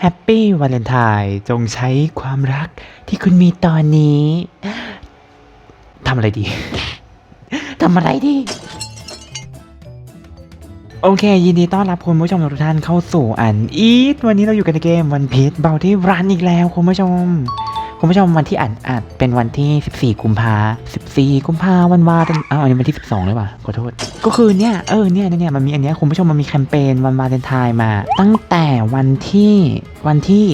แฮปปี้วาเลนไทน์จงใช้ความรักที่คุณมีตอนนี้ทำอะไรดี ทำอะไรดี โอเค ยินดีต้อนรับคุณผู้ชมทุกท่านเข้าสู่อันอีทวันนี้เราอยู่กันในเกมวันพีชเบาที่รันอีกแล้วคุณผู้ชม คุณผู้ชมวันที่อัดอัดเป็นวันที่ 14 กุมภา14 กุมภาวันวาเลนอ้าวอันนี้วันที่ 12เลยว่ะขอโทษ ก็คือเนี่ยเออเนี่ยเนี่ยมันมีอันเนี้ยคุณผู้ชมมันมีแคมเปญวันวาเลนไทน์มา ตั้งแต่วันที่วันที่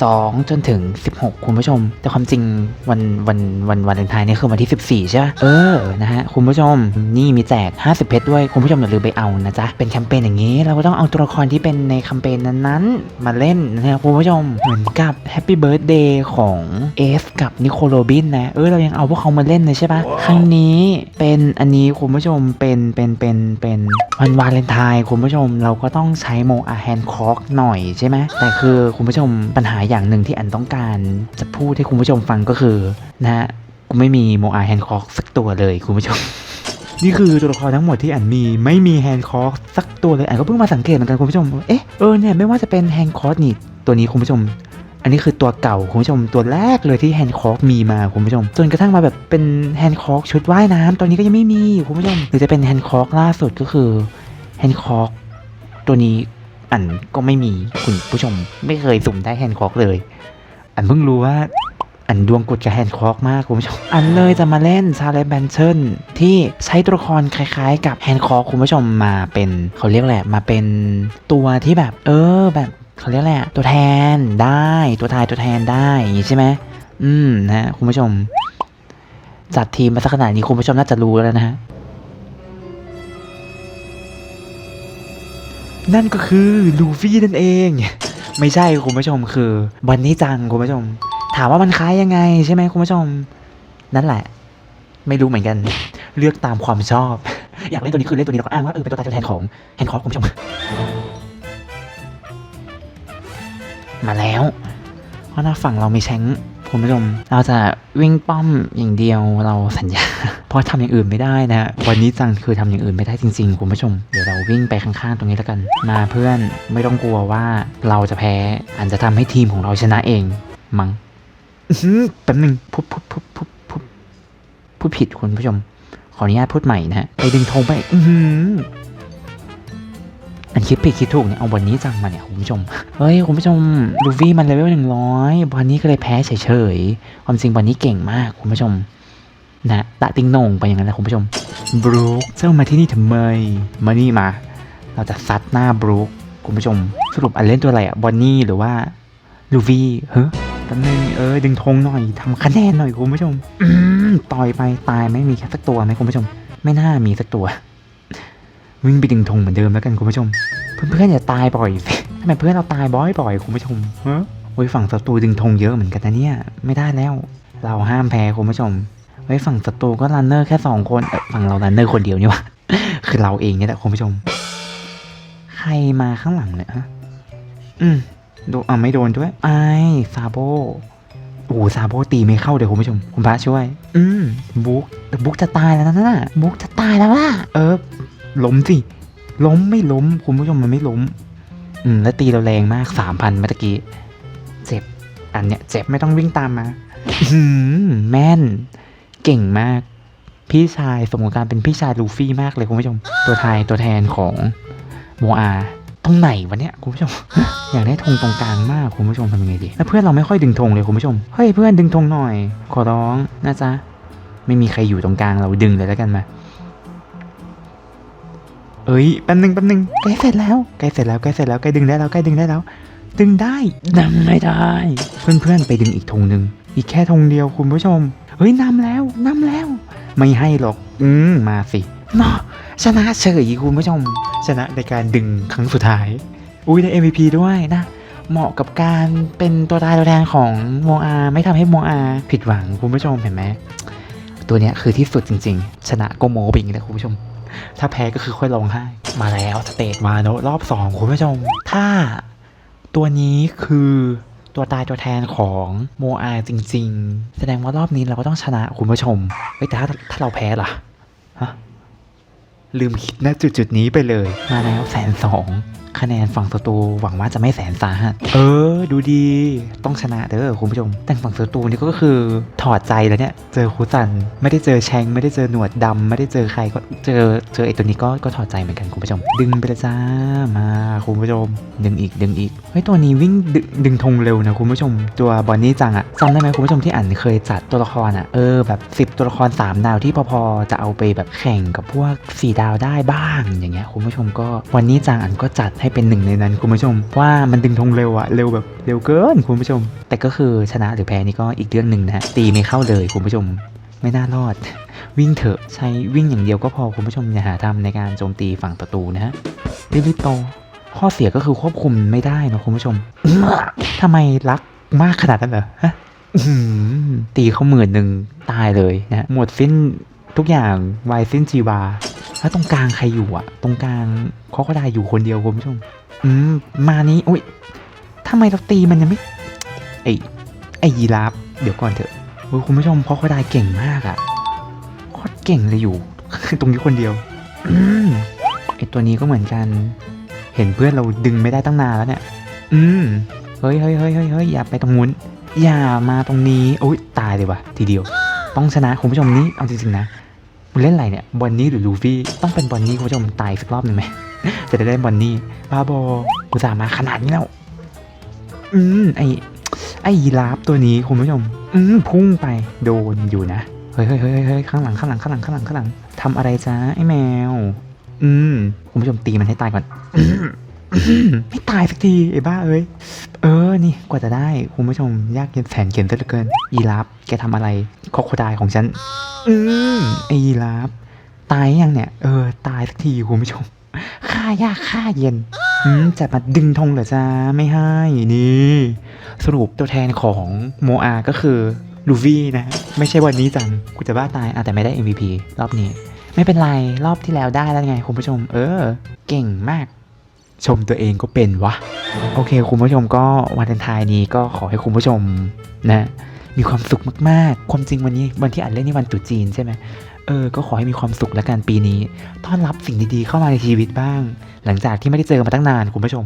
12 จนถึง 16 คุณผู้ชม แต่ความจริงวันวันวันวาเลนไทน์เนี่ยคือวันที่ 14 ใช่ไหมเออนะฮะคุณผู้ชมนี่มีแจก 50 เพชรด้วยคุณผู้ชมอย่าลืมไปเอานะจ๊ะเป็นแคมเปญอย่างนี้ เราก็ต้องเอาตัวละครที่เป็นในแคมเปญนั้นๆ มาเล่นนะครับคุณผู้ชมเหมือนกับ Happy Birthday ของเอฟกับนิโคลโรบินนะ เออเรายังเอาพวกเขามาเล่นเลยใช่ปะครั้งนี้เป็นอันนี้คุณผู้ชมเป็นเป็นเป็นเป็นวันวาเลนไทน์คุณผู้ชมเราก็ต้องใช้โมอาแฮนคอกหน่อยใช่ไหมแต่คือคุณผู้ชมปัญหาอย่างหนึ่งที่อันต้องการจะพูดให้คุณผู้ชมฟังก็คือนะฮะกูไม่มีโมอาแฮนคอกสักตัวเลยคุณผู้ชมนี่คือตัวละครทั้งหมดที่อันมีไม่มีแฮนด์คอร์สักตัวเลยอันก็เพิ่งมาสังเกตเหมือนกันคุณผู้ชม เอ๊ะ เออเนี่ยไม่ว่าจะเป็นแฮนด์คอร์นี่ ตัวนี้คุณผู้ชม อันนี้คือตัวเก่าคุณผู้ชมตัวแรกเลยที่แฮนด์คอร์มีมาคุณผู้ชมจนกระทั่งมาแบบเป็นแฮนด์คอร์ชุดว่ายน้ำตัวนี้ก็ยังไม่มีคุณผู้ชมหรือจะเป็นแฮนด์คอร์ล่าสุดก็คือแฮนด์คอร์ตัวนี้อันก็ไม่มีคุณผู้ชมไม่เคยสุ่มได้แฮนด์คอร์เลย อันเพิ่งรู้ว่าอันดวงกดกับแฮนด์คอกมากคุณผู้ชม อันเลยจะมาเล่นซาเลแบนเชิลที่ใช้ตัวละครคล้ายๆ กับแฮนด์คอกคุณผู้ชมมาเป็นเขาเรียกแหละไรมาเป็นตัวที่แบบ เออแบบ เขาเรียกแหละไรตัวแทนได้ตัวทายตัวแทนได้อย่างงี้ใช่ไหมอืมนะคุณผู้ชม จัดทีมมาสักขนาดนี้คุณผู้ชมน่าจะรู้แล้วนะฮะนั่นก็คือลูฟี่นั่นเอง ไม่ใช่คุณผู้ชมคือบันนี่จังคุณผู้ชม ถามว่ามันคล้ายยังไงใช่ไหมคุณผู้ชม นั่นแหละ ไม่รู้เหมือนกัน เลือกตามความชอบ อยากเล่นตัวนี้คือเล่นตัวนี้แล้วก็อ้างว่าเออเป็นตัวตายตัวแทนของแฮนด์คอร์คุณผู้ชม มาแล้ว เพราะหน้าฝั่งเรามีแชงคุณผู้ชมเราจะวิ่งป้อมอย่างเดียวเราสัญญา เพราะทำอย่างอื่นไม่ได้นะวันนี้จังคือทำอย่างอื่นไม่ได้จริงๆคุณผู้ชม เดี๋ยวเราวิ่งไปข้างๆตรงนี้แล้วกัน มาเพื่อนไม่ต้องกลัวว่าเราจะแพ้อันจะทำให้ทีมของเราชนะเอง มั้งอื้อหือแป๊บหนึงพูดพูดพูดพูดพูดพูดผิดคุณผู้ชม ขออนุญาตพูดใหม่นะฮะไปดึงธงไป อื อันคิดผิดคิดถูกเนี่ยเอาวันนี้จังมาเนี่ยคุณผู้ชม เฮ้ยคุณผู้ชมลูฟี่มันเลเวลหนึ่งร้อยวันนี้ก็เลยแพ้เฉยๆ ความจริงวันนี้เก่งมากคุณผู้ชมนะตะติงนงไปอย่างนั้นแหละคุณผู้ชมบรูคเจ้ามาที่นี่ทำไม มานี่มา เราจะซัดหน้าบรูคคุณผู้ชม สรุปอันเล่นตัวอะไรอะบอนนี่หรือว่าลูฟี่เฮ้ยแป๊บนึงเออดึงธงหน่อยทำคะแนนหน่อยคุณผู้ชมอืมต่อยไปตายไม่มีแค่สักตัวไหมคุณผู้ชม ไม่น่ามีสักตัว วิ่งไปดึงธงเหมือนเดิมแล้วกันคุณผู้ชม เพื่อนๆอย่าตายบ่อยสิทำไมเพื่อนเราตายบ่อยๆคุณผู้ชมฮะโอ้ยฝั่งศัตรูดึงธงเยอะเหมือนกันนะเนี่ยไม่ได้แล้ว เราห้ามแพ้คุณผู้ชมไว้ฝั่งศัตรูก็รันเนอร์แค่สองคนฝั่งเรารันเนอร์คนเดียวนี่วะคือเราเองเนี่ยแหละคุณผู้ชม ใครมาข้างหลังเนี่ยฮะอืมโดนอะไม่โดนด้วยไอ้ซาโบโอ้โซาโบตีไม่เข้าเลยวคุณผู้ชม คุณพระช่วย อืมบุ๊กแต่บุ๊กจะตายแล้วนะน่ะบุ๊กจะตายแล้วล่ะ เออ ล้มสิ ล้มไม่ล้ม คุณผู้ชมมันไม่ล้ม อืม แล้วตีเราแรงมากสามพันเมื่อกี้ เจ็บ อันเนี้ยเจ็บไม่ต้องวิ่งตามมาอืมแม่น เก่งมาก พี่ชายสมกับการเป็นพี่ชายลูฟี่มากเลยคุณผู้ชม ตัวทายตัวแทนของโมอาตรงไหนวะเนี่ยคุณผู้ชม อยากได้ธงตรงกลางมากคุณผู้ชมทำยังไงดีแล้วเพื่อนเราไม่ค่อยดึงธงเลยคุณผู้ชมเฮ้ยเพื่อนดึงธงหน่อย ขอร้องนะจ๊ะไม่มีใครอยู่ตรงกลางเราดึงเลยแล้วกันมา เอ้ยแป๊บนึงแป๊บนึงใกล้เสร็จแล้วใกล้เสร็จแล้วใกล้เสร็จแล้วใกล้ดึงได้แล้วใกล้ดึงได้แล้ว ดึงได้นำไม่ได้ เพื่อนๆไปดึงอีกธงหนึ่งอีกแค่ธงเดียวคุณผู้ชม เฮ้ยนำแล้วนำแล้ว ไม่ให้หรอก อืมมาสิเนาะชนะเฉยคุณผู้ชม ชนะในการดึงครั้งสุดท้าย อุ้ยได้ MVP ด้วยนะ เหมาะกับการเป็นตัวตายตัวแทนของโมอาไม่ทำให้โมอาผิดหวังคุณผู้ชมเห็นไหมตัวเนี้ยคือที่สุดจริง ๆ ชนะก็โมไปอย่างนี้แหละคุณผู้ชม ถ้าแพ้ก็คือค่อยร้องไห้ มาแล้วสเตจมาเนรอบสองคุณผู้ชม ถ้าตัวนี้คือตัวตายตัวแทนของโมอาจริง ๆ แสดงว่ารอบนี้เราก็ต้องชนะคุณผู้ชมเฮ้ยแต่ถ้าถ้าเราแพ้ล่ะ ฮะ ลืมคิดณจุดจุดๆนี้ไปเลย มาแล้วแสนสองคะแนนฝั่งศัตรูหวังว่าจะไม่แสนสาหัส เออ ดูดี ต้องชนะเด้อคุณผู้ชม แต่ฝั่งศัตรูนี่ก็คือถอดใจแล้วเนี่ย เจอคูซัน ไม่ได้เจอแชง ไม่ได้เจอหนวดดำไม่ได้เจอใครก็เจอเจอไอ้ตัวนี้ก็ก็ถอดใจเหมือนกันคุณผู้ชม ดึงไปเลยจ้า มาคุณผู้ชม ดึงอีกดึงอีก เฮ้ยตัวนี้วิ่งดึงดึงธงเร็วนะคุณผู้ชม ตัวบอนนี่จังอะจำได้ไหมคุณผู้ชมที่อ่านเคยจัดตัวละครอะเออแบบ 10 ตัวละคร3ดาวที่พอๆจะเอาไปแบบแข่งกับพวก4ดาวได้บ้างอย่างเงี้ยคุณผู้ชมก็วันนี้จังอันก็จัดให้เป็นหนึ่งในนั้นคุณผู้ชม ว่ามันดึงธงเร็วอะเร็วแบบเร็วเกินคุณผู้ชม แต่ก็คือชนะหรือแพ้นี่ก็อีกเรื่องหนึ่งนะตีไม่เข้าเลยคุณผู้ชมไม่น่ารอด วิ่งเถอะใช้วิ่งอย่างเดียวก็พอคุณผู้ชมอย่าหาทำในการโจมตีฝั่งประตูนะฮะรีบโตข้อเสียก็คือควบคุมไม่ได้นะคุณผู้ชมทำไมรักมากขนาดนั้นเหรอฮะตีเขาหมื่นหนึ่งตายเลยนะหมดสิ้นทุกอย่างวายสิ้นจีวา แล้วตรงกลางใครอยู่อะตรงกลางเขาก็ได้อยู่คนเดียวคุณผู้ชม อืม มานี้อุ้ยทำไมเราตีมันยังไม่ ไอไอยีราฟเดี๋ยวก่อนเถอะโอ้ยคุณผู้ชมเพราะเขาได้เก่งมากอะโคตรเก่งเลยอยู่ ตรงนี้คนเดียวอืมไอตัวนี้ก็เหมือนกัน เห็นเพื่อนเราดึงไม่ได้ตั้งนานแล้วเนี่ย อืม เฮ้ยเฮ้ยเฮ้ยเฮ้ยเฮ้ยอย่าไปตรงนู้นอย่ามาตรงนี้โอ้ยตายเลยว่ะ ทีเดียว ต้องชนะคุณผู้ชมนี่เอาจริงๆนะ มึงเล่นอะไรเนี่ยบอนนี่หรือลูฟี่ต้องเป็นบอนนี่คุณผู้ชมตายสักรอบหนึ่งไหมจะได้เล่นบอนนี่บ้าบอกูสามาขนาดนี้แล้วอืมไอไอยีราฟตัวนี้คุณผู้ชมอืมพุ่งไปโดนอยู่นะเฮ้ยเฮ้ยเฮ้ยเฮ้ยข้างหลังข้างหลังข้างหลังข้างหลังข้างหลังทำอะไรจ้าไอแมว อืมคุณผู้ชมตีมันให้ตายก่อนไม่ตายสักทีไอ้บ้าเอ้ย เออ นี่กว่าจะได้คุณผู้ชมยากเย็นแสนเข็ญซะเหลือเกินยีราฟแกทำอะไรคอโคไดของฉัน อืมไอยีราฟตายยังเนี่ย เออ ตายสักทีคุณผู้ชมฆ่ายากฆ่าเย็นอืมจะมาดึงธงเหรอจ้าไม่ให้นี่สรุปตัวแทนของโมอาก็คือลูฟี่นะ ไม่ใช่วันนี้จังกูจะบ้าตายอะแต่ไม่ได้ MVP รอบนี้ ไม่เป็นไรรอบที่แล้วได้แล้วไงคุณผู้ชม เออ เก่งมาก ชมตัวเองก็เป็นวะ โอเค คุณผู้ชมก็วันทันทายนี้ก็ขอให้คุณผู้ชมนะ มีความสุขมากๆ ความจริงวันนี้วันที่อ่านเล่นนี่วันตรุษจีนใช่ไหมเออ ก็ขอให้มีความสุขแล้วกันปีนี้ ต้อนรับสิ่งดีๆเข้ามาในชีวิตบ้าง หลังจากที่ไม่ได้เจอมาตั้งนานคุณผู้ชม